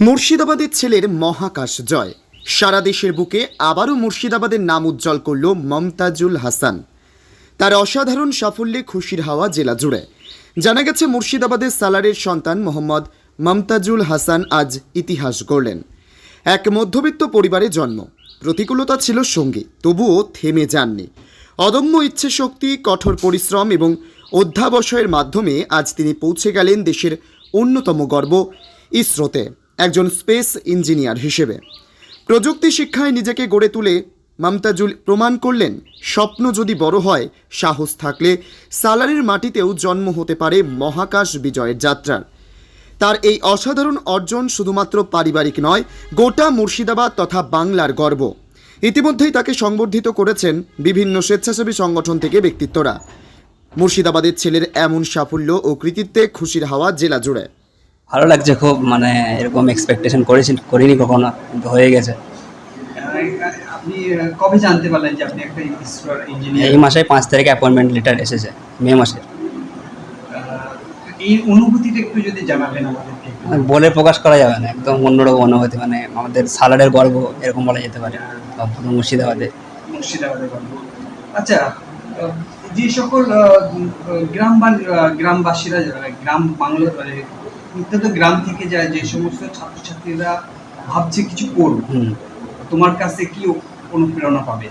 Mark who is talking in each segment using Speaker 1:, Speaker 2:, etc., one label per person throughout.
Speaker 1: মুর্শিদাবাদের ছেলের মহাকাশ জয়। সারা দেশের বুকে আবারও মুর্শিদাবাদের নাম উজ্জ্বল করল মমতাজুল হাসান। তার অসাধারণ সাফল্যে খুশির হাওয়া জেলা জুড়ে। জানা গেছে, মুর্শিদাবাদের সালারের সন্তান মোহাম্মদ মমতাজুল হাসান আজ ইতিহাস গড়লেন। এক মধ্যবিত্ত পরিবারে জন্ম। প্রতিকূলতা ছিল সঙ্গী, তবুও থেমে যাননি। অদম্য ইচ্ছে শক্তি কঠোর পরিশ্রম এবং অধ্যাবসায়ের মাধ্যমে আজ তিনি পৌঁছে গেলেন দেশের অন্যতম গর্ব, ইসরোতে। একজন স্পেস ইঞ্জিনিয়ার হিসেবে। প্রযুক্তি শিক্ষায় নিজেকে গড়ে তুলে মমতাজুল প্রমাণ করলেন, স্বপ্ন যদি বড় হয়, সাহস থাকলে সালারের মাটিতেও জন্ম হতে পারে মহাকাশ বিজয়ের যাত্রার তার এই অসাধারণ অর্জন শুধুমাত্র পারিবারিক নয়, গোটা মুর্শিদাবাদ তথা বাংলার গর্ব। ইতিমধ্যেই তাকে সংবর্ধিত করেছেন বিভিন্ন স্বেচ্ছাসেবী সংগঠন থেকে ব্যক্তিত্বরা। মুর্শিদাবাদের ছেলের এমন সাফল্য ও কৃতিত্বে খুশির হাওয়া জেলা জুড়ে।
Speaker 2: ভালো লাগছে খুব মানে এরকম এক্সপেকটেশন করেছি করিনি কখনো কিন্তু হয়ে গেছে।
Speaker 3: আপনি কবে জানতে পারলেন যে আপনি একটা ইসরোর ইঞ্জিনিয়ার
Speaker 2: এই মাসে পাঁচ তারিখে অ্যাপয়েন্টমেন্ট লেটার এসেছে মে মাসে
Speaker 3: এই অনুভূতিটা একটু যদি জানাবেন আমাদেরকে।
Speaker 2: মানে বলে প্রকাশ করা যাবে না একদম অন্যরকম অনুভূতি মানে আমাদের সালাডের গর্ব এরকম বলা যেতে পারে মুর্শিদাবাদে।
Speaker 3: মুর্শিদাবাদে আচ্ছা যে সকল গ্রাম বা গ্রামবাসীরা গ্রাম বাংলার মানে অত্যন্ত গ্রাম থেকে যায় যে সমস্ত ছাত্রছাত্রীরা ভাবছে কিছু করব তোমার কাছে কি অনুপ্রেরণা পাবে?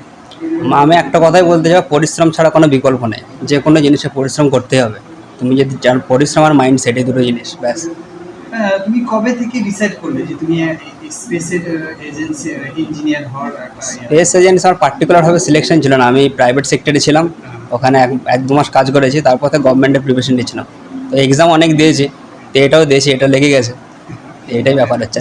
Speaker 2: আমি একটা কথাই বলতে চাই পরিশ্রম ছাড়া কোনো বিকল্প নেই। যে কোনো জিনিসে পরিশ্রম করতে হবে। তুমি যদি যার পরিশ্রম আর মাইন্ড সেট এই দুটো জিনিস ব্যাস।
Speaker 3: হ্যাঁ, তুমি কবে থেকে ডিসাইড করলে যে তুমি স্পেসের এজেন্সি ইঞ্জিনিয়ার হওয়ার?
Speaker 2: স্পেস এজেন্সি আমার পার্টিকুলারভাবে সিলেকশন ছিল না। আমি প্রাইভেট সেক্টরে ছিলাম। ওখানে এক এক দু মাস কাজ করেছি। তারপর থেকে গভর্নমেন্টের প্রিপারেশন নিচ্ছিলাম। তো এক্সাম অনেক দিয়েছি। তো এটাও দিয়েছি এটা লেগে গেছে তো এটাই ব্যাপার হচ্ছে